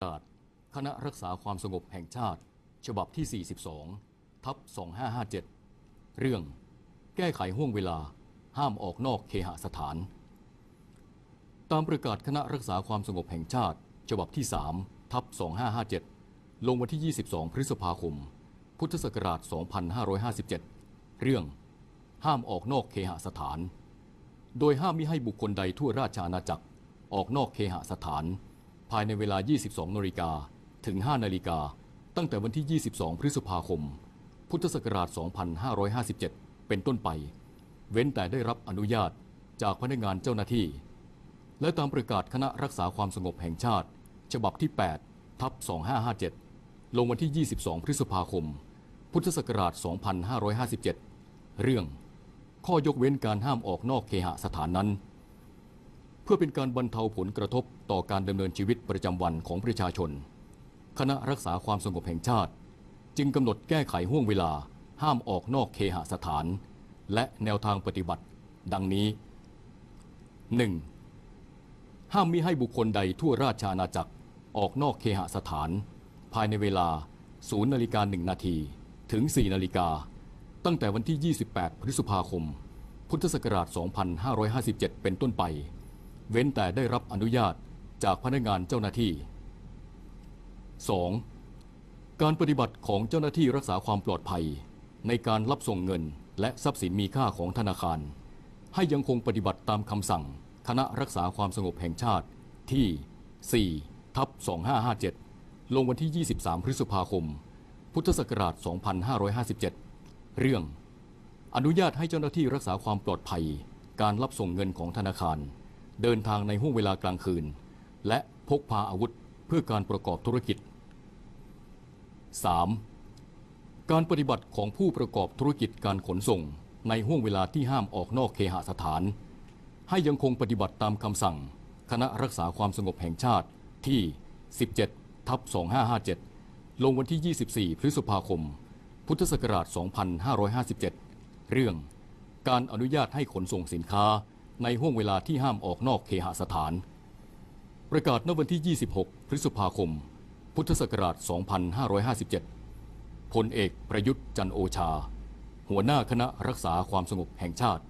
ประกาศคณะรักษาความสงบแห่งชาติ ฉบับที่ 42 ทับ 2557 เรื่อง แก้ไขห่วงเวลา ห้ามออกนอกเคหสถาน ตามประกาศคณะรักษาความสงบแห่งชาติ ฉบับที่ 3 ทับ 2557 ลงวันที่ 22 พฤษภาคม พุทธศักราช 2557 เรื่อง ห้ามออกนอกเคหสถาน โดยห้ามมิให้บุคคลใดทั่วราชอาณาจักรออกนอกเคหสถาน ภายในเวลา 22นาฬิกาถึง 5นาฬิกา ตั้งแต่วันที่ 22 พฤษภาคม พุทธศักราช 2557 เป็นต้นไป เว้นแต่ได้รับอนุญาตจากพนักงานเจ้าหน้าที่ และตามประกาศคณะรักษาความสงบแห่งชาติ ฉบับที่ 8 ทับ 2557 ลงวันที่ 22 พฤษภาคม พุทธศักราช 2557 เรื่อง ข้อยกเว้นการห้ามออกนอกเคหสถานนั้น พื่อเป็นการบรรเทาผลกระทบต่อการดำเนินชีวิตประจำวันของประชาชน คณะรักษาความสงบแห่งชาติ จึงกำหนดแก้ไขห่วงเวลา ห้ามออกนอกเคหสถาน และแนวทางปฏิบัติ ดังนี้ 1. ห้ามมิให้บุคคลใดทั่วราชอาณาจักรออกนอกเคหสถาน ภายในเวลา 0นาฬิกา1นาทีถึง 4นาฬิกา ตั้งแต่วันที่ 28 พฤษภาคม พุทธศักราช 2557 เป็นต้นไป เว้นแต่ได้รับอนุญาตจากพนักงานเจ้าหน้าที่ 2. การปฏิบัติของเจ้าหน้าที่รักษาความปลอดภัย ในการรับส่งเงินและทรัพย์สินมีค่าของธนาคาร ให้ยังคงปฏิบัติตามคำสั่ง คณะรักษาความสงบแห่งชาติที่ 4 ทับ 2557 ลงวันที่ 23 พฤษภาคม พุทธศักราช 2557 เรื่อง อนุญาตให้เจ้าหน้าที่รักษาความปลอดภัย การรับส่งเงินของธนาคาร เดินทางในห้วงเวลากลางคืน และพกพาอาวุธเพื่อการประกอบธุรกิจ 3. การปฏิบัติของผู้ประกอบธุรกิจการขนส่งในห้วงเวลาที่ห้ามออกนอกเคหสถาน ให้ยังคงปฏิบัติตามคำสั่ง คณะรักษาความสงบแห่งชาติที่ 17 ทับ 2557 ลงวันที่ 24 พฤษภาคม พุทธศักราช 2557 เรื่อง การอนุญาตให้ขนส่งสินค้า ในห้วงเวลาที่ห้ามออกนอกเคหสถาน ประกาศณวันที่ 26 พฤษภาคม พุทธศักราช 2557 พลเอกประยุทธ์จันโอชา หัวหน้าคณะรักษาความสงบแห่งชาติ